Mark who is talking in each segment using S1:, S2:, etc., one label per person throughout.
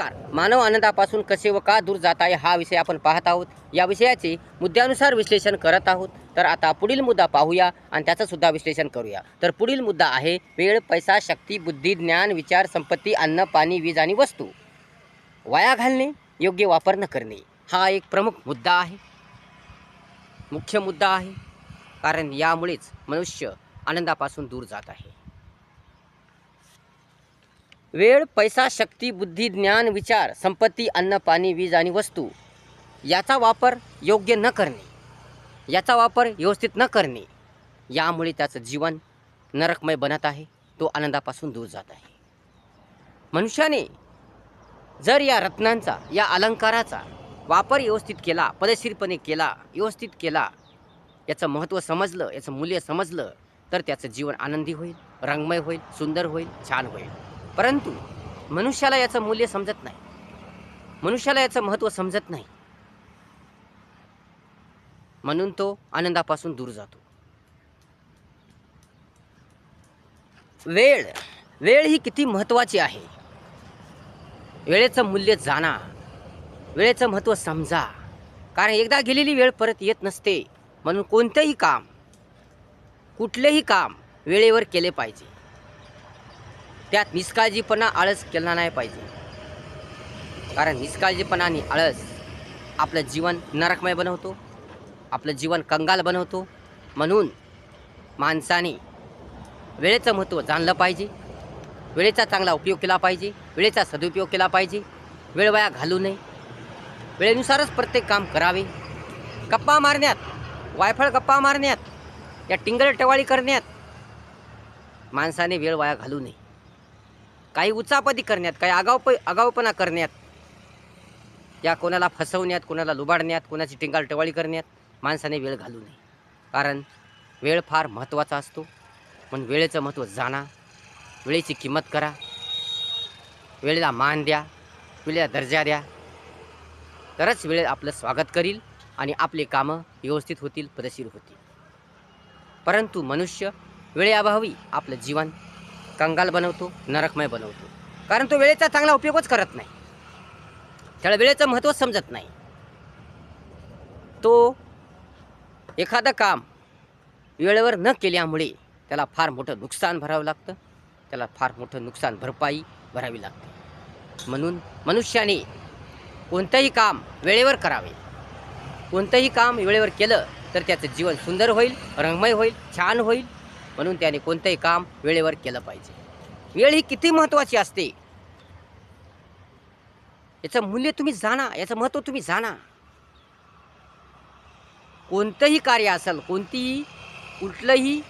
S1: नमस्कार. मानव आनंदापासून कसे व का दूर जात आहे हा विषय आपण पाहत आहोत. या विषयाचे मुद्द्यानुसार विश्लेषण करत आहोत. तर आता पुढील मुद्दा पाहूया आणि त्याचं सुद्धा विश्लेषण करूया. तर पुढील मुद्दा आहे वेळ पैसा शक्ती बुद्धी ज्ञान विचार संपत्ती अन्न पाणी वीज आणि वस्तू. वाया घालणे योग्य वापर न करणे हा एक प्रमुख मुद्दा आहे. मुख्य मुद्दा आहे. कारण यामुळेच मनुष्य आनंदापासून दूर जात आहे. वेळ पैसा शक्ती बुद्धी ज्ञान विचार संपत्ती अन्न पाणी वीज आणि वस्तू याचा वापर योग्य न करणे याचा वापर व्यवस्थित न करणे यामुळे त्याचं जीवन नरकमय बनत आहे तो आनंदापासून दूर जात आहे. मनुष्याने जर या रत्नांचा या अलंकाराचा वापर व्यवस्थित केला पदशीरपणे केला व्यवस्थित केला याचं महत्त्व समजलं याचं मूल्य समजलं तर त्याचं जीवन आनंदी होईल रंगमय होईल सुंदर होईल छान होईल. परंतु मनुष्याला याचं मूल्य समजत नाही. मनुष्याला याचं महत्त्व समजत नाही. म्हणून तो आनंदापासून दूर जातो. वेळ वेळ ही किती महत्त्वाची आहे. वेळेचं मूल्य जाणा. वेळेचं महत्त्व समजा. कारण एकदा गेलेली वेळ परत येत नसते. म्हणून कोणतंही काम कुठलेही काम वेळेवर केले पाहिजे. त्यात निष्काळजीपणा आळस केला नाही पाहिजे. कारण निष्काळजीपणा आणि आळस आपलं जीवन नरकमय बनवतो आपलं जीवन कंगाल बनवतो. म्हणून माणसाने वेळेचं महत्त्व जाणलं पाहिजे वेळेचा चांगला उपयोग केला पाहिजे वेळेचा सदुपयोग केला पाहिजे वेळ वाया घालू नये. वेळेनुसारच प्रत्येक काम करावे. गप्पा मारण्यात वायफळ गप्पा मारण्यात या टिंगल टवाळी करण्यात माणसाने वेळ वाया घालू नये. काही उचापदी करण्यात काही आगावप आगाऊपणा करण्यात या कोणाला फसवण्यात कोणाला लुबाडण्यात कोणाची टिंगालटवाळी करण्यात माणसाने वेळ घालू नये. कारण वेळ फार महत्त्वाचा असतो. पण वेळेचं महत्त्व जाणा वेळेची किंमत करा वेळेला मान द्या वेळेला दर्जा द्या. तरच वेळ आपलं स्वागत करील आणि आपले कामं व्यवस्थित होतील पदशीर होतील. परंतु मनुष्य वेळेअभावी आपलं जीवन कंगाल बनवतो नरकमय बनवतो. कारण तो वेळेचा चांगला उपयोगच करत नाही. त्याला वेळेचं महत्त्व समजत नाही. तो एखादं काम वेळेवर न केल्यामुळे त्याला फार मोठं नुकसान भरावं लागतं. त्याला फार मोठं नुकसान भरपाई भरावी लागते. म्हणून मनुष्याने कोणतंही काम वेळेवर करावे. कोणतंही काम वेळेवर केलं तर त्याचं जीवन सुंदर होईल रंगमय होईल छान होईल. म्हणून त्याने कोणतंही काम वेळेवर केलं पाहिजे. वेळ ही किती महत्त्वाची असते? याचं मूल्य तुम्ही जाणा याचं महत्त्व तुम्ही जाणा. कोणतंही कार्य असेल कोणतीही कुठलंही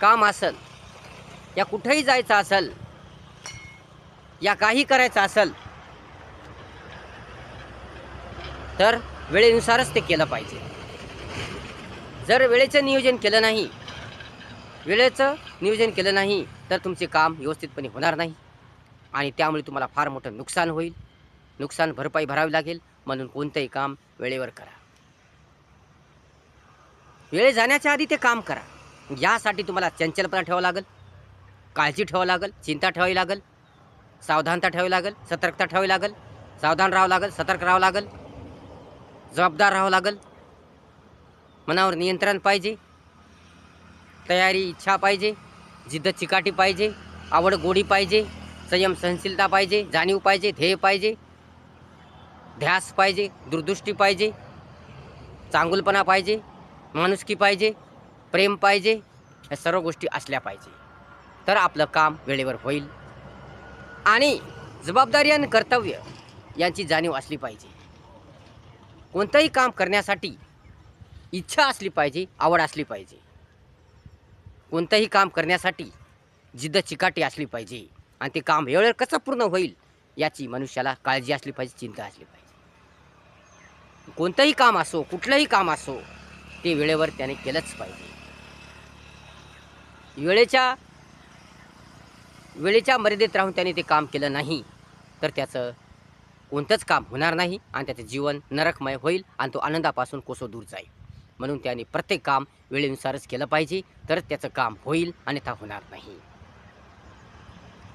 S1: काम असेल या कुठंही जायचं असेल या काही करायचं असेल तर वेळेनुसारच ते केलं पाहिजे. जर वेळेचं नियोजन केलं नाही वेळेचं नियोजन केलं नाही तर तुमचे काम व्यवस्थितपणे होणार नाही. आणि त्यामुळे तुम्हाला फार मोठं नुकसान होईल. नुकसान भरपाई भरावी लागेल. म्हणून कोणतंही काम वेळेवर करा. वेळ जाण्याच्या आधी ते काम करा. यासाठी तुम्हाला चंचलपणा ठेवावं लागेल. काळजी ठेवावं लागेल. चिंता ठेवावी लागेल. सावधानता ठेवावी लागेल. सतर्कता ठेवावी लागेल. सावधान राहावं लागेल. सतर्क राहावं लागेल. जबाबदार राहावं लागेल. मनावर नियंत्रण पाहिजे. तयारी इच्छा पाहिजे जिद्द चिकाटी पाहिजे आवड गोडी पाहिजे संयम सहनशीलता पाहिजे जाणीव पाहिजे ध्येय पाहिजे ध्यास पाहिजे दूरदृष्टी पाहिजे चांगुलपणा पाहिजे माणुसकी पाहिजे प्रेम पाहिजे या सर्व गोष्टी असल्या पाहिजे. तर आपलं काम वेळेवर होईल आणि जबाबदारी आणि कर्तव्य यांची जाणीव असली पाहिजे. कोणतंही काम करण्यासाठी इच्छा असली पाहिजे आवड असली पाहिजे. कोणतंही काम करण्यासाठी जिद्द चिकाटी असली पाहिजे. आणि ते काम वेळेवर कसं पूर्ण होईल याची मनुष्याला काळजी असली पाहिजे चिंता असली पाहिजे. कोणतंही काम असो कुठलंही काम असो ते वेळेवर त्याने केलंच पाहिजे. वेळेच्या वेळेच्या मर्यादेत राहून त्याने ते काम केलं नाही तर त्याचं कोणतंच काम होणार नाही आणि त्याचं जीवन नरकमय होईल आणि तो आनंदापासून कोसो दूर जाईल. म्हणून त्याने प्रत्येक काम वेळेनुसारच केलं पाहिजे तरच त्याचं काम होईल अन्यथा होणार नाही.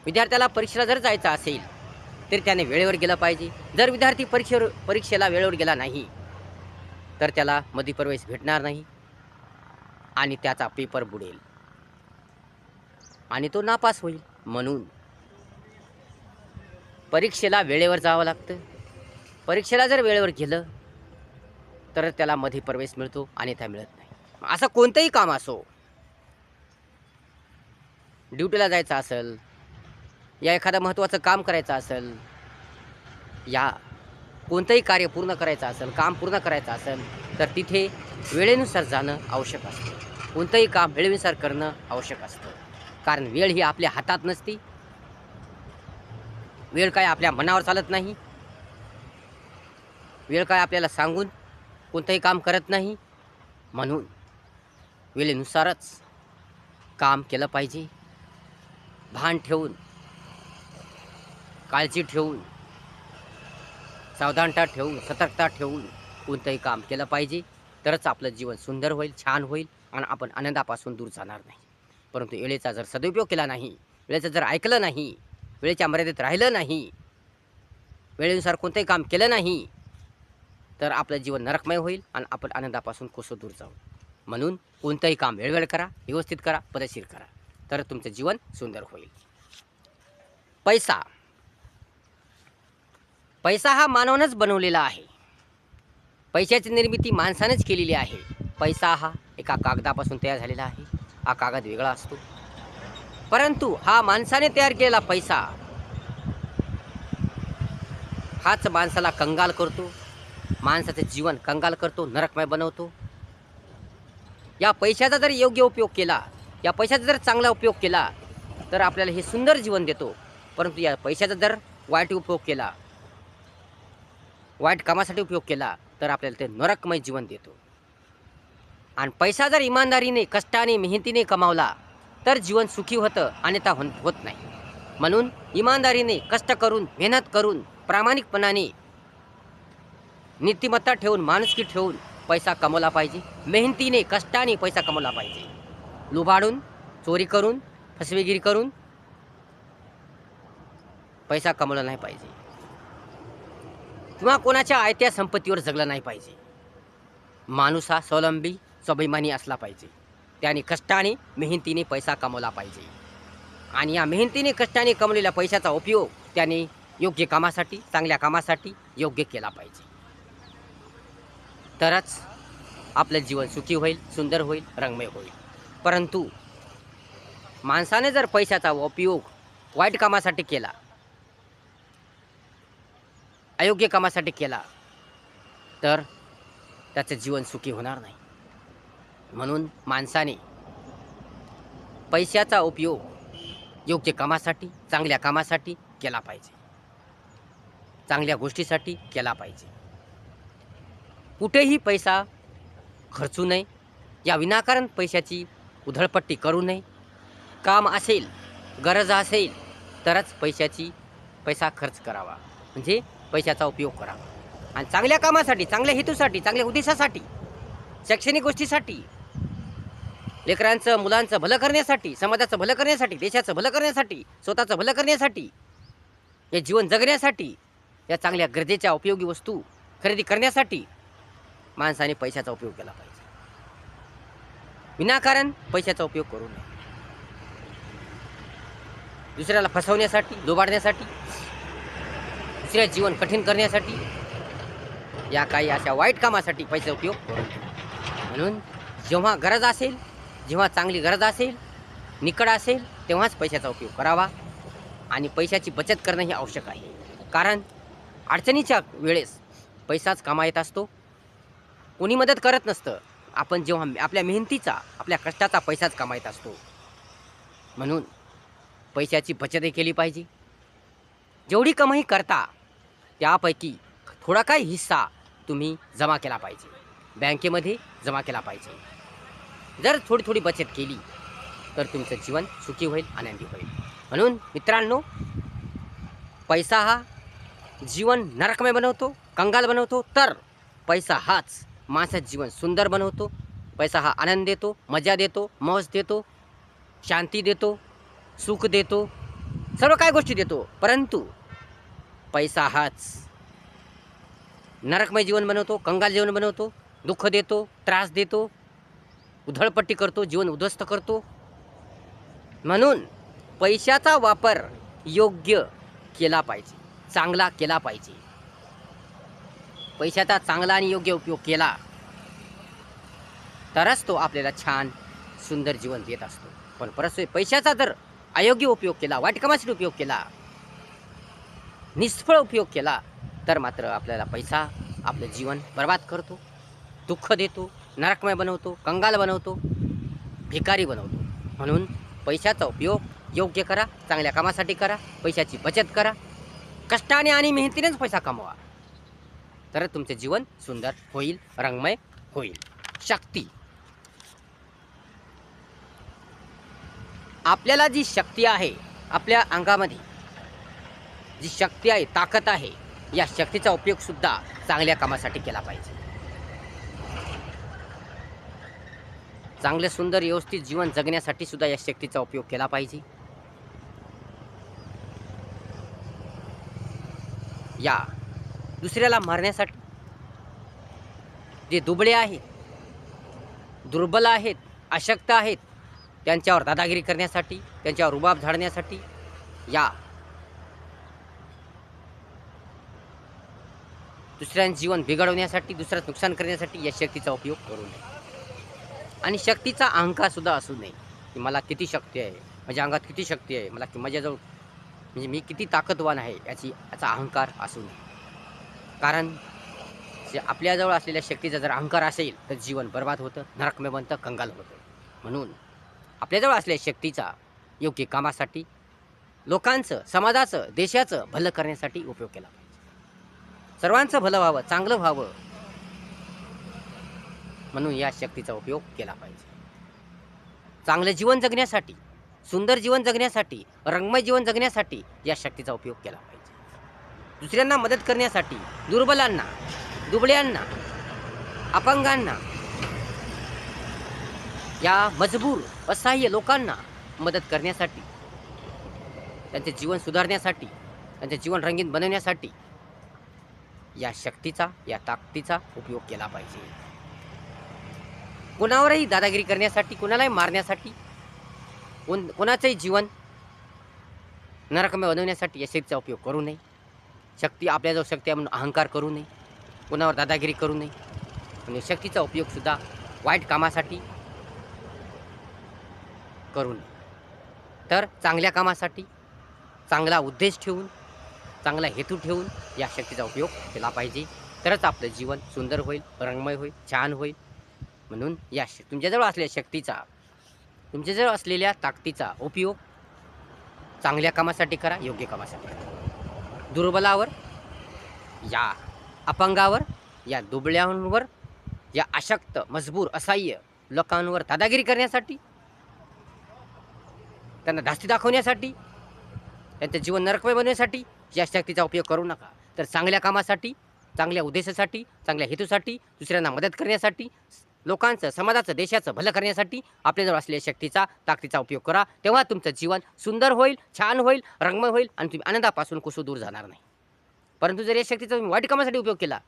S1: विद्यार्थ्याला परीक्षेला जर जायचं असेल तर त्याने वेळेवर गेलं पाहिजे. जर विद्यार्थी परीक्षेवर परीक्षेला वेळेवर गेला नाही तर त्याला मध्यप्रवेश भेटणार नाही आणि त्याचा पेपर बुडेल. आणि तो नापास होईल. म्हणून परीक्षेला वेळेवर जावं लागतं. परीक्षेला जर वेळेवर गेलं तर त्याला मध्ये प्रवेश मिळतो आणि त्या मिळत असं कोणतंही काम असो. ड्युटीला जायचं असेल या एखादं महत्त्वाचं काम करायचं असेल या कोणतंही कार्य पूर्ण करायचं असेल काम पूर्ण करायचं असेल तर तिथे वेळेनुसार जाणं आवश्यक असतं. कोणतंही काम वेळेनुसार करणं आवश्यक असतं. कारण वेळ ही आपल्या हातात नसती. वेळ काय आपल्या मनावर चालत नाही. वेळ काय आपल्याला सांगून कोणतंही काम करत नाही. म्हणून वेळेनुसारच काम केलं पाहिजे. भान ठेवून काळजी ठेवून सावधानता ठेवून सतर्कता ठेवून कोणतंही काम केलं पाहिजे. तरच आपलं जीवन सुंदर होईल छान होईल आणि आपण आनंदापासून दूर जाणार नाही. परंतु वेळेचा जर सदुपयोग केला नाही वेळेचं जर ऐकलं नाही वेळेच्या मर्यादेत राहिलं नाही वेळेनुसार कोणतंही काम केलं नाही तर आपलं जीवन नरकमय होईल आणि आपण आनंदापासून कोसो दूर जाऊ. म्हणून कोणतंही काम वेळवेळ करा व्यवस्थित करा पदशीर करा. तर तुमचं जीवन सुंदर होईल. पैसा. पैसा हा मानवानंच बनवलेला आहे. पैशाची निर्मिती माणसानेच केलेली आहे. पैसा हा एका कागदापासून तयार झालेला आहे. हा कागद वेगळा असतो. परंतु हा माणसाने तयार केलेला पैसा हाच माणसाला कंगाल करतो. माणसाचं जीवन कंगाल करतो नरकमय बनवतो. या पैशाचा जर योग्य उपयोग केला या पैशाचा जर चांगला उपयोग केला तर आपल्याला हे सुंदर जीवन देतो. परंतु या पैशाचा जर वाईट उपयोग केला वाईट कामासाठी उपयोग केला तर आपल्याला ते नरकमय जीवन देतो. आणि पैसा जर इमानदारीने कष्टाने मेहनतीने कमावला तर जीवन सुखी होतं अन्यथा होत होत नाही. म्हणून इमानदारीने कष्ट करून मेहनत करून प्रामाणिकपणाने नीतिमत्ता ठेवून माणुसकी ठेवून पैसा कमवला पाहिजे. मेहनतीने कष्टाने पैसा कमवला पाहिजे. लुबाडून चोरी करून फसवेगिरी करून पैसा कमवला नाही पाहिजे. किंवा कोणाच्या आयत्या संपत्तीवर जगलं नाही पाहिजे. माणूस हा स्वावलंबी स्वाभिमानी असला पाहिजे. त्याने कष्टाने मेहनतीने पैसा कमवला पाहिजे. आणि या मेहनतीने कष्टाने कमवलेल्या पैशाचा उपयोग त्याने योग्य कामासाठी चांगल्या कामासाठी योग्य केला पाहिजे. तरच आपलं जीवन सुखी होईल सुंदर होईल रंगमय होईल. परंतु माणसाने जर पैशाचा उपयोग वाईट कामासाठी केला अयोग्य कामासाठी केला तर त्याचं जीवन सुखी होणार नाही. म्हणून माणसाने पैशाचा उपयोग योग्य कामासाठी चांगल्या कामासाठी केला पाहिजे. चांगल्या गोष्टीसाठी केला पाहिजे. कुठेही पैसा खर्चू नये. या विनाकारण पैशाची उधळपट्टी करू नये. काम असेल गरज असेल तरच पैशाची पैसा खर्च करावा. म्हणजे पैशाचा उपयोग करावा. आणि चांगल्या कामासाठी चांगल्या हेतूसाठी चांगल्या उद्देशासाठी शैक्षणिक गोष्टीसाठी लेकरांचं मुलांचं भलं करण्यासाठी समाजाचं भलं करण्यासाठी देशाचं भलं करण्यासाठी स्वतःचं भलं करण्यासाठी या जीवन जगण्यासाठी या चांगल्या गरजेच्या उपयोगी वस्तू खरेदी करण्यासाठी माणसाने पैशाचा उपयोग केला पाहिजे. विनाकारण पैशाचा उपयोग करू नये. दुसऱ्याला फसवण्यासाठी दुबाडण्यासाठी दुसऱ्या जीवन कठीण करण्यासाठी या काही अशा वाईट कामासाठी पैसा उपयोग करू म्हणून जेव्हा गरज असेल जेव्हा चांगली गरज असेल निकड असेल तेव्हाच पैशाचा उपयोग करावा आणि पैशाची बचत करणं हे आवश्यक आहे. कारण अडचणीच्या वेळेस पैसाच कामा येत असतो कोणी मदत करत नसतं. आपण जेव्हा आपल्या मेहनतीचा आपल्या कष्टाचा पैसाच कमायत असतो. म्हणून पैशाची बचतही केली पाहिजे. जेवढी कमाई करता त्यापैकी थोडा काही हिस्सा तुम्ही जमा केला पाहिजे. बँकेमध्ये जमा केला पाहिजे. जर थोडी थोडी बचत केली तर तुमचं जीवन सुखी होईल आनंदी होईल. म्हणून मित्रांनो पैसा हा जीवन नरकमय बनवतो कंगाल बनवतो तर पैसा हाच माणसाचं जीवन सुंदर बनवतो. पैसा हा आनंद देतो मजा देतो मौज देतो शांती देतो सुख देतो सर्व काय गोष्टी देतो. परंतु पैसा हाच नरकमय जीवन बनवतो कंगाल जीवन बनवतो दुःख देतो त्रास देतो उधळपट्टी करतो जीवन उद्ध्वस्त करतो. म्हणून पैशाचा वापर योग्य केला पाहिजे चांगला केला पाहिजे. पैशाचा चांगला आणि योग्य उपयोग केला तरच तो आपल्याला छान सुंदर जीवन देत असतो. पण परत पैशाचा जर अयोग्य उपयोग केला वाटकमाशी उपयोग केला निष्फळ उपयोग केला तर मात्र आपल्याला पैसा आपलं जीवन बर्बाद करतो दुःख देतो नरकमय बनवतो कंगाल बनवतो भिकारी बनवतो. म्हणून पैशाचा उपयोग योग्य करा चांगल्या कामासाठी करा पैशाची बचत करा कष्टाने आणि मेहनतीनेच पैसा कमवा. तरच तुमचे जीवन सुंदर होईल रंगमय होईल. शक्ती. आपल्याला जी शक्ती आहे आपल्या अंगामध्ये जी शक्ती आहे ताकद आहे या शक्तीचा उपयोग सुद्धा चांगल्या कामासाठी केला पाहिजे. चांगले सुंदर व्यवस्थित जीवन जगण्यासाठी सुद्धा या शक्तीचा उपयोग केला पाहिजे. या दुसऱ्याला मारण्यासाठी. जे दुबळे आहेत दुर्बल आहेत अशक्त आहेत त्यांच्यावर दादागिरी करण्यासाठी त्यांच्यावर रुबाब झाडण्यासाठी या दुसऱ्यांचं जीवन बिघडवण्यासाठी दुसऱ्याचं नुकसान करण्यासाठी या शक्तीचा उपयोग करू नये. आणि शक्तीचा अहंकारसुद्धा असू नये. की मला किती शक्ती आहे माझ्या अंगात किती शक्ती आहे मला की माझ्याजवळ म्हणजे मी किती ताकदवान आहे याची याचा अहंकार असू नये. कारण जे आपल्याजवळ असलेल्या शक्तीचा जर अहंकार असेल तर जीवन बर्बाद होतं नरकमे बनतं कंगाल होतं. म्हणून आपल्याजवळ असलेल्या शक्तीचा योग्य कामासाठी लोकांचं समाजाचं देशाचं भलं करण्यासाठी उपयोग केला पाहिजे. सर्वांचं भलं व्हावं चांगलं व्हावं म्हणून या शक्तीचा उपयोग केला पाहिजे. चांगलं जीवन जगण्यासाठी सुंदर जीवन जगण्यासाठी रंगमय जीवन जगण्यासाठी या शक्तीचा उपयोग केला पाहिजे. दुसऱ्यांना मदत करण्यासाठी दुर्बलांना दुबळ्यांना अपंगांना या मजबूर असहाय्य लोकांना मदत करण्यासाठी त्यांचे जीवन सुधारण्यासाठी त्यांचे जीवन रंगीन बनवण्यासाठी या शक्तीचा या ताकदीचा उपयोग केला पाहिजे. कोणावरही दादागिरी करण्यासाठी कोणालाही मारण्यासाठी कोण कोणाचंही जीवन नरकमे बनवण्यासाठी या शक्तीचा उपयोग करू नये. शक्ती आपल्याजवळ शक्ती आहे म्हणून अहंकार करू नये. कोणावर दादागिरी करू नये. आणि शक्तीचा उपयोगसुद्धा वाईट कामासाठी करू नये. तर चांगल्या कामासाठी चांगला उद्देश ठेवून चांगला हेतू ठेवून या शक्तीचा उपयोग केला पाहिजे. तरच आपलं जीवन सुंदर होईल रंगमय होईल छान होईल. म्हणून या श तुमच्याजवळ असलेल्या शक्तीचा तुमच्याजवळ असलेल्या ताकदीचा उपयोग चांगल्या कामासाठी करा योग्य कामासाठी करा. दुर्बलावर या अपंगावर या दुबळ्यांवर या अशक्त मजबूर असहाय्य लोकांवर दादागिरी करण्यासाठी त्यांना धास्ती दाखवण्यासाठी त्यांचं जीवन नरकमय बनवण्यासाठी या शक्तीचा उपयोग करू नका. तर चांगल्या कामासाठी चांगल्या उद्देशासाठी चांगल्या हेतूसाठी दुसऱ्यांना मदत करण्यासाठी लोकांचं समाजाचं देशाचं भलं करण्यासाठी आपल्याजवळ असलेल्या शक्तीचा ताकदीचा उपयोग करा. तेव्हा तुमचं जीवन सुंदर होईल छान होईल रंगमय होईल आणि तुम्ही आनंदापासून कुसू दूर जाणार नाही. परंतु जर या शक्तीचा तुम्ही वाईट कामासाठी उपयोग केला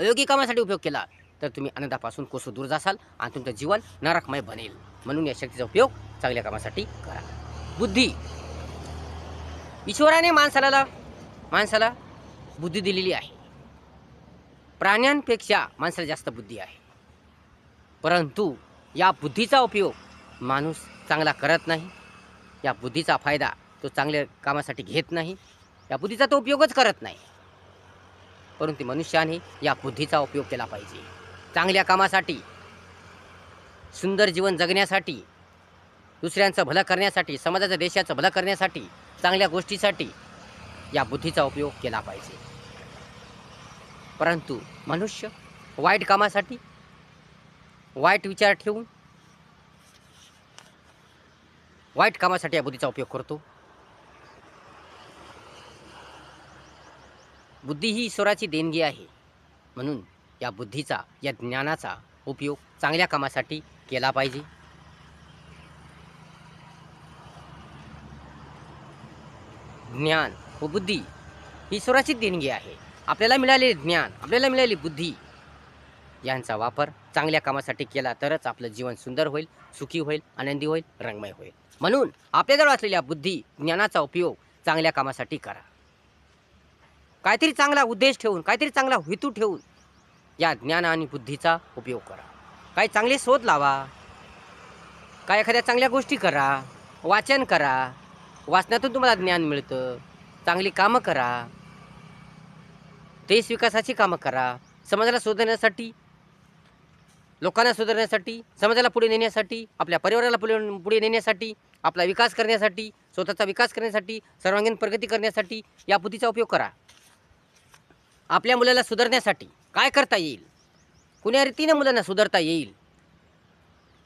S1: अयोग्य कामासाठी उपयोग केला तर तुम्ही आनंदापासून कोसू दूर जासाल आणि तुमचं जीवन नरकमय बनेल. म्हणून या शक्तीचा उपयोग चांगल्या कामासाठी करा. बुद्धी. ईश्वराने माणसाला माणसाला बुद्धी दिलेली आहे. प्राण्यांपेक्षा माणसाला जास्त बुद्धी आहे. परंतु या बुद्धीचा उपयोग माणूस चांगला करत नाही. या बुद्धीचा फायदा तो चांगल्या कामासाठी घेत नाही. या बुद्धीचा तो उपयोगच करत नाही. परंतु मनुष्याने या बुद्धीचा उपयोग केला पाहिजे. चांगल्या कामासाठी सुंदर जीवन जगण्यासाठी दुसऱ्यांचं भलं करण्यासाठी समाजाचं देशाचं भलं करण्यासाठी चांगल्या गोष्टीसाठी या बुद्धीचा उपयोग केला पाहिजे. परंतु मनुष्य वाईट कामासाठी वाईट विचार ठेवून वाईट कामासाठी या बुद्धीचा उपयोग करतो. बुद्धी ही ईश्वराची देणगी आहे. म्हणून या बुद्धीचा या ज्ञानाचा उपयोग चांगल्या कामासाठी केला पाहिजे. ज्ञान व बुद्धी ही ईश्वराची देणगी आहे. आपल्याला मिळालेले ज्ञान आपल्याला मिळालेली बुद्धी यांचा वापर चांगल्या कामासाठी केला तरच आपलं जीवन सुंदर होईल सुखी होईल आनंदी होईल रंगमय होईल. म्हणून आपल्याजवळ असलेल्या बुद्धी ज्ञानाचा उपयोग चांगल्या कामासाठी करा. काहीतरी चांगला उद्देश ठेवून काहीतरी चांगला हेतू ठेवून या ज्ञान आणि बुद्धीचा उपयोग करा. काही चांगले शोध लावा. काय एखाद्या चांगल्या गोष्टी करा. वाचन करा. वाचनातून तुम्हाला ज्ञान मिळतं. चांगली कामं करा. देश विकासाची कामं करा. समाजाला शोधण्यासाठी लोकांना सुधारण्यासाठी समाजाला पुढे नेण्यासाठी आपल्या परिवाराला पुढे पुढे नेण्यासाठी आपला विकास करण्यासाठी स्वतःचा विकास करण्यासाठी सर्वांगीण प्रगती करण्यासाठी या बुद्धीचा उपयोग करा. आपल्या मुलाला सुधारण्यासाठी काय करता येईल? कोण्या रीतीने मुलांना सुधारता येईल?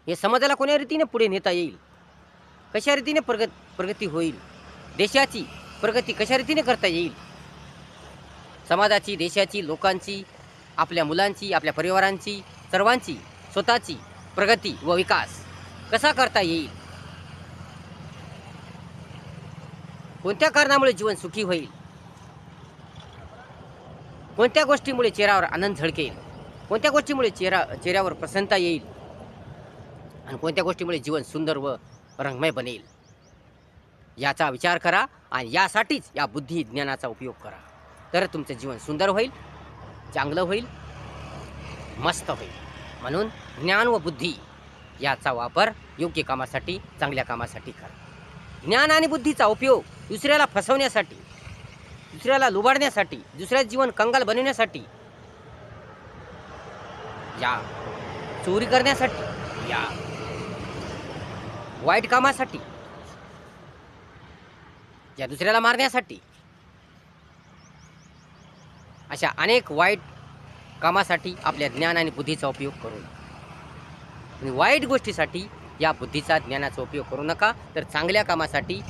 S1: हे समाजाला कोण्या रीतीने पुढे नेता येईल? कशा रीतीने प्रगत प्रगती होईल? देशाची प्रगती कशा रीतीने करता येईल? समाजाची देशाची लोकांची आपल्या मुलांची आपल्या परिवारांची सर्वांची स्वतःची प्रगती व विकास कसा करता येईल? कोणत्या कारणामुळे जीवन सुखी होईल? कोणत्या गोष्टीमुळे चेहऱ्यावर आनंद झळकेल? कोणत्या गोष्टीमुळे चेहरा चेहऱ्यावर प्रसन्नता येईल? आणि कोणत्या गोष्टीमुळे जीवन सुंदर व रंगमय बनेल? याचा विचार करा आणि यासाठीच या बुद्धी ज्ञानाचा उपयोग करा. तर तुमचं जीवन सुंदर होईल चांगलं होईल मस्त होईल. म्हणून ज्ञान व बुद्धी याचा वापर योग्य कामासाठी चांगल्या कामासाठी करा. ज्ञान आणि बुद्धीचा उपयोग दुसऱ्याला फसवण्यासाठी दुसऱ्याला लुबाडण्यासाठी दुसऱ्याचं जीवन कंगाल बनवण्यासाठी या चोरी करण्यासाठी या वाईट कामासाठी या दुसऱ्याला मारण्यासाठी अशा अनेक वाईट कामासाठी आपल्या ज्ञान आणि बुद्धीचा उपयोग करू नका. आणि वाईट गोष्टीसाठी या बुद्धीचा ज्ञानाचा उपयोग करू नका. तर चांगल्या कामासाठी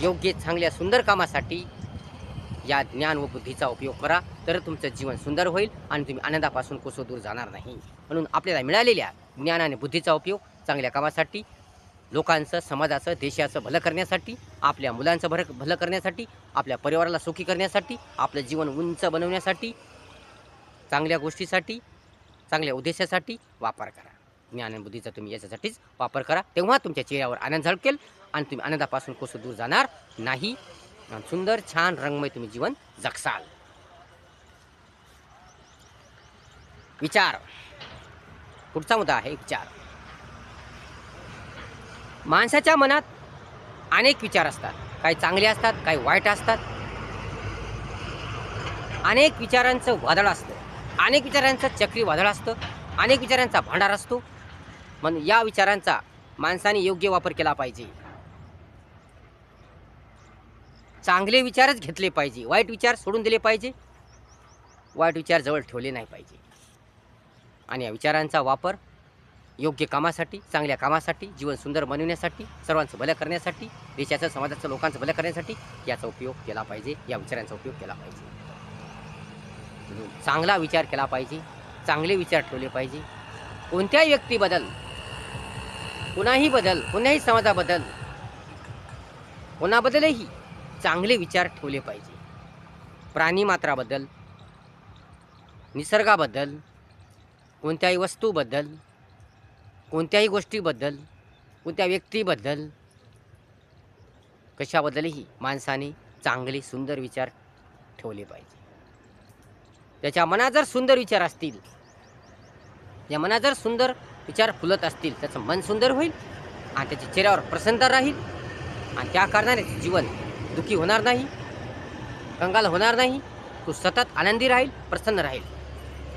S1: योग्य चांगल्या सुंदर कामासाठी या ज्ञान व बुद्धीचा उपयोग करा. तर तुमचं जीवन सुंदर होईल आणि तुम्ही आनंदापासून कोसो दूर जाणार नाही. म्हणून आपल्याला मिळालेल्या ज्ञान आणि बुद्धीचा उपयोग चांगल्या कामासाठी लोकांचं समाजाचं देशाचं भलं करण्यासाठी आपल्या मुलांचं भर भलं करण्यासाठी आपल्या परिवाराला सुखी करण्यासाठी आपलं जीवन उंच बनवण्यासाठी चांगल्या गोष्टीसाठी चांगल्या उद्देशासाठी वापर करा. ज्ञान आनंदबुद्धीचा बुद्धीचा तुम्ही याच्यासाठीच वापर करा. तेव्हा तुमच्या चेहऱ्यावर आनंद झळकेल आणि तुम्ही आनंदापासून कोसं दूर जाणार नाही. सुंदर छान रंगमय तुम्ही जीवन जगसाल. विचार. पुढचा मुद्दा आहे विचार. माणसाच्या मनात अनेक विचार असतात. काही चांगले असतात काही वाईट असतात. अनेक विचारांचं वादळ असतं. अनेक विचारांचं चक्री वादळ असतं अनेक विचारांचा भांडार असतो. म्हणून या विचारांचा माणसाने योग्य वापर केला पाहिजे. चांगले विचारच घेतले पाहिजे. वाईट विचार सोडून दिले पाहिजे. वाईट विचार जवळ ठेवले नाही पाहिजे. आणि या विचारांचा वापर योग्य कामासाठी चांगल्या कामासाठी जीवन सुंदर बनविण्यासाठी सर्वांचं भलं करण्यासाठी देशाचं समाजाचं लोकांचं भलं करण्यासाठी याचा उपयोग केला पाहिजे. या विचारांचा उपयोग केला पाहिजे. चांगला विचार केला पाहिजे चांगले विचार ठेवले पाहिजे. कोणत्याही व्यक्तीबद्दल कुणाही बदल कुणाही समाजाबद्दल कोणाबद्दलही चांगले विचार ठेवले पाहिजे. प्राणीमात्राबद्दल निसर्गाबद्दल कोणत्याही वस्तूबद्दल कोणत्याही गोष्टीबद्दल कोणत्या व्यक्तीबद्दल कशाबद्दलही माणसाने चांगले सुंदर विचार ठेवले पाहिजे. त्याच्या मनात जर सुंदर विचार असतील या मनात जर सुंदर विचार फुलत असतील त्याचं मन सुंदर होईल आणि त्याच्या चेहऱ्यावर प्रसन्नता राहील आणि त्या कारणाने जीवन दुःखी होणार नाही कंगाल होणार नाही तो सतत आनंदी राहील प्रसन्न राहील.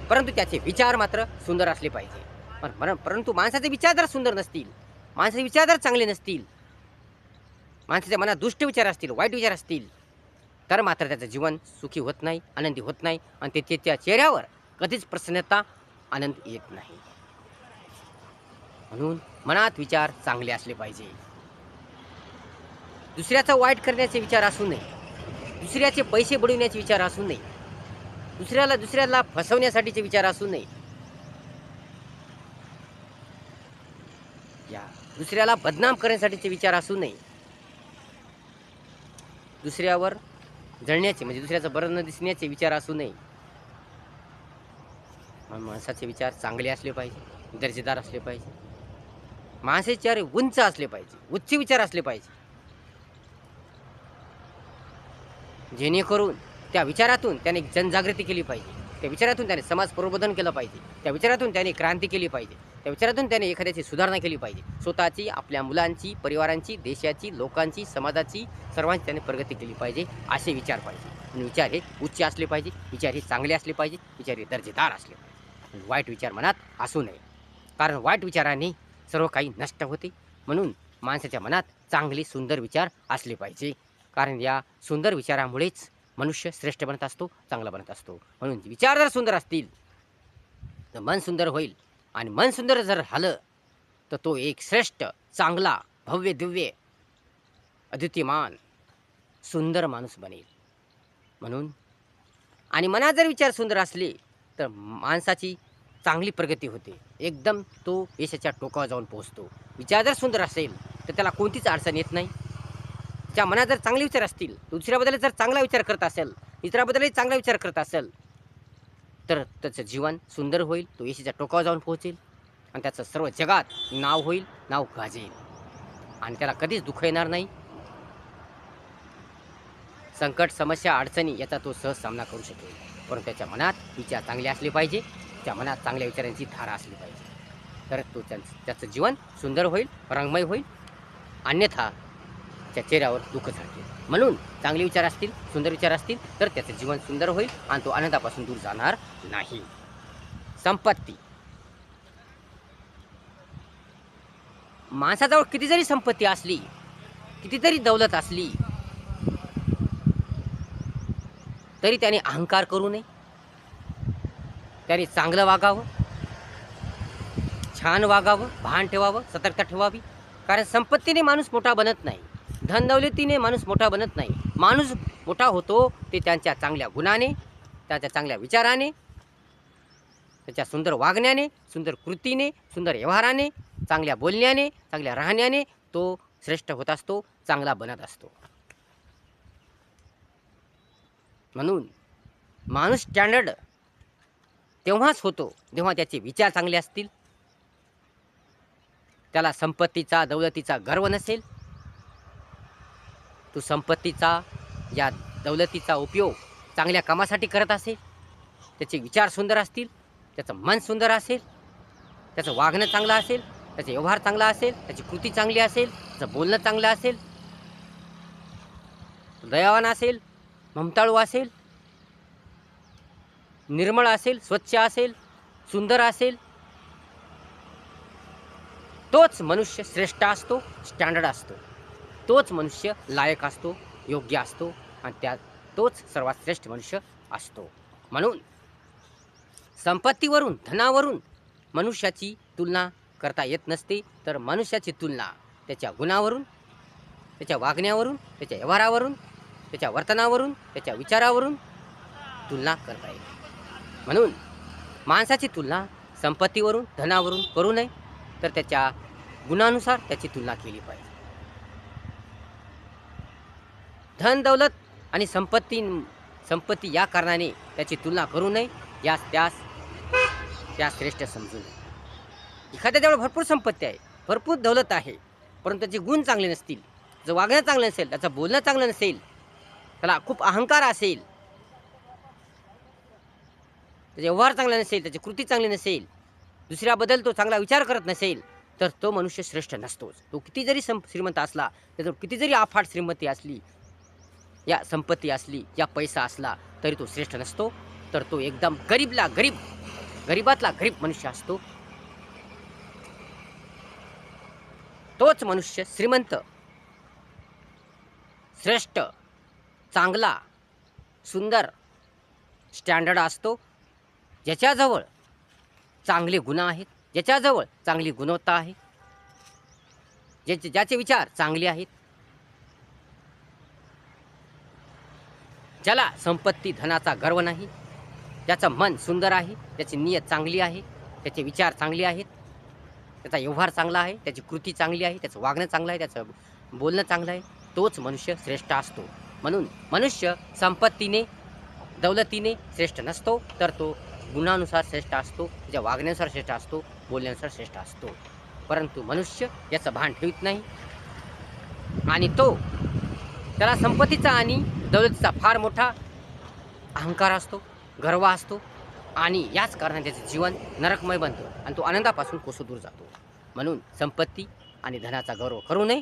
S1: परंतु त्याचे विचार मात्र सुंदर असले पाहिजे. पण पर- परंतु माणसाचे विचार जर सुंदर नसतील माणसाचे विचार जर चांगले नसतील माणसाच्या मनात दुष्ट विचार असतील वाईट विचार असतील तर मात्र त्याचं जीवन सुखी होत नाही आनंदी होत नाही आणि ते त्याच्या चेहऱ्यावर कधीच प्रसन्नता आनंद येत नाही. म्हणून मनात विचार चांगले असले पाहिजे. दुसऱ्याचा वाईट करण्याचे विचार असू नये. दुसऱ्याचे पैसे बुडविण्याचे विचार असू नये. दुसऱ्याला दुसऱ्याला फसवण्यासाठीचे विचार असू नये. या दुसऱ्याला बदनाम करण्यासाठीचे विचार असू नये. दुसऱ्यावर जळण्याचे म्हणजे दुसऱ्याचं बरं न दिसण्याचे विचार असू नये. माणसाचे विचार चांगले असले पाहिजे दर्जेदार असले पाहिजे. माणसाचे विचार उंच असले पाहिजे उच्च विचार असले पाहिजे. जेणेकरून त्या विचारातून त्याने जनजागृती केली पाहिजे त्या विचारातून त्याने समाज प्रबोधन केलं पाहिजे त्या विचारातून त्याने क्रांती केली पाहिजे. त्या विचारातून त्याने एखाद्याची सुधारणा केली पाहिजे. स्वतःची आपल्या मुलांची परिवारांची देशाची लोकांची समाजाची सर्वांची त्याने प्रगती केली पाहिजे असे विचार पाहिजे. आणि विचार हे उच्च असले पाहिजे विचार हे चांगले असले पाहिजे विचार हे दर्जेदार असले पाहिजे. वाईट विचार मनात असू नये. कारण वाईट विचाराने सर्व काही नष्ट होते. म्हणून माणसाच्या मनात चांगले सुंदर विचार असले पाहिजे. कारण या सुंदर विचारामुळेच मनुष्य श्रेष्ठ बनत असतो चांगला बनत असतो. म्हणून विचार जर सुंदर असतील तर मन सुंदर होईल. आणि मन सुंदर जर झालं तर तो एक श्रेष्ठ चांगला भव्य दिव्य अद्वितीयमान सुंदर माणूस बनेल. म्हणून आणि मनात जर विचार सुंदर असले तर माणसाची चांगली प्रगती होते. एकदम तो यशाच्या टोकावर जाऊन पोहोचतो. विचार जर सुंदर असेल तर त्याला कोणतीच अडचण येत नाही. त्या मनात जर चांगले विचार असतील दुसऱ्याबद्दल जर चांगला विचार करत असेल इतराबद्दलही चांगला विचार करत असेल तर त्याचं जीवन सुंदर होईल तो येशीच्या टोकावर जाऊन पोहोचेल आणि त्याचं सर्व जगात नाव होईल नाव गाजेल. आणि त्याला कधीच दुःख येणार नाही. संकट समस्या अडचणी याचा तो सहज सामना करू शकेल. परंतु त्याच्या मनात विचार चांगले असले पाहिजे त्या मनात चांगल्या विचारांची धारा असली पाहिजे. तर तो त्याचं त्याचं जीवन सुंदर होईल रंगमय होईल. अन्यथा त्या चेहऱ्यावर दुःख झाले. म्हणून चांगले विचार असतील सुंदर विचार असतील तर त्याचं जीवन सुंदर होईल आणि तो आनंदापासून दूर जाणार नाही. संपत्ती. माणसाजवळ किती जरी संपत्ती असली कितीतरी दौलत असली तरी त्याने अहंकार करू नये. त्याने चांगलं वागावं छान वागावं भान ठेवावं सतर्कता ठेवावी. कारण संपत्तीने माणूस मोठा बनत नाही. धनदौलतीने माणूस मोठा बनत नाही. माणूस मोठा होतो ते त्यांच्या चांगल्या गुणाने त्याच्या चांगल्या विचाराने त्याच्या सुंदर वागण्याने सुंदर कृतीने सुंदर व्यवहाराने चांगल्या बोलण्याने चांगल्या राहण्याने तो श्रेष्ठ होत असतो चांगला बनत असतो. म्हणून माणूस स्टँडर्ड तेव्हाच होतो जेव्हा त्याचे विचार चांगले असतील. त्याला संपत्तीचा दौलतीचा गर्व नसेल. तू संपत्तीचा या दौलतीचा उपयोग चांगल्या कामासाठी करत असेल त्याचे विचार सुंदर असतील त्याचं मन सुंदर असेल त्याचं वागणं चांगलं असेल त्याचा व्यवहार चांगला असेल त्याची कृती चांगली असेल त्याचं बोलणं चांगलं असेल दयावान असेल ममताळू असेल निर्मळ असेल स्वच्छ असेल सुंदर असेल तोच मनुष्य श्रेष्ठ असतो स्टँडर्ड असतो. तोच मनुष्य लायक असतो योग्य असतो आणि त्या तोच सर्वात श्रेष्ठ मनुष्य असतो. म्हणून संपत्तीवरून धनावरून मनुष्याची तुलना करता येत नसते तर मनुष्याची तुलना त्याच्या गुणावरून त्याच्या वागण्यावरून त्याच्या व्यवहारावरून त्याच्या वर्तनावरून त्याच्या विचारावरून तुलना करता येते. म्हणून माणसाची तुलना संपत्तीवरून धनावरून करू नये तर त्याच्या गुणानुसार त्याची तुलना केली पाहिजे. धन दौलत आणि संपत्ती संपत्ती या कारणाने त्याची तुलना करू नये. यास त्यास त्यास श्रेष्ठ समजू नये. एखाद्याजवळ भरपूर संपत्ती आहे भरपूर दौलत आहे परंतु त्याचे गुण चांगले नसतील जर वागणं चांगलं नसेल त्याचं बोलणं चांगलं नसेल त्याला खूप अहंकार असेल त्याचे व्यवहार चांगला नसेल त्याची कृती चांगली नसेल दुसऱ्याबद्दल तो चांगला विचार करत नसेल तर तो मनुष्य श्रेष्ठ नसतोच. तो किती जरी सं श्रीमंत असला त्याचं किती जरी अफाट श्रीमंती असली या संपत्ती असली या पैसा असला तरी तो श्रेष्ठ नसतो. तर तो एकदम गरीबला गरीब गरीबातला गरीब मनुष्य असतो. तोच मनुष्य श्रीमंत श्रेष्ठ चांगला सुंदर स्टँडर्ड असतो. ज्याच्याजवळ चांगले गुण आहेत ज्याच्याजवळ चांगली गुणवत्ता आहे ज्याचे ज्याचे विचार चांगले आहेत ज्याला संपत्ती धनाचा गर्व नाही ज्याचं मन सुंदर आहे त्याची नियत चांगली आहे त्याचे विचार चांगले आहेत त्याचा व्यवहार चांगला आहे त्याची कृती चांगली आहे त्याचं वागणं चांगलं आहे त्याचं बोलणं चांगलं आहे तोच मनुष्य श्रेष्ठ असतो. म्हणून मनुष्य संपत्तीने दौलतीने श्रेष्ठ नसतो तर तो गुणानुसार श्रेष्ठ असतो त्याच्या वागण्यानुसार श्रेष्ठ असतो बोलण्यानुसार श्रेष्ठ असतो. परंतु मनुष्य याचं भान ठेवत नाही आणि तो त्याला संपत्तीचा आणि दौलतीचा फार मोठा अहंकार असतो गर्व असतो आणि याच कारणाने त्याचं जीवन नरकमय बनतं आणि तो आनंदापासून कोसो दूर जातो. म्हणून संपत्ती आणि धनाचा गौरव करू नये.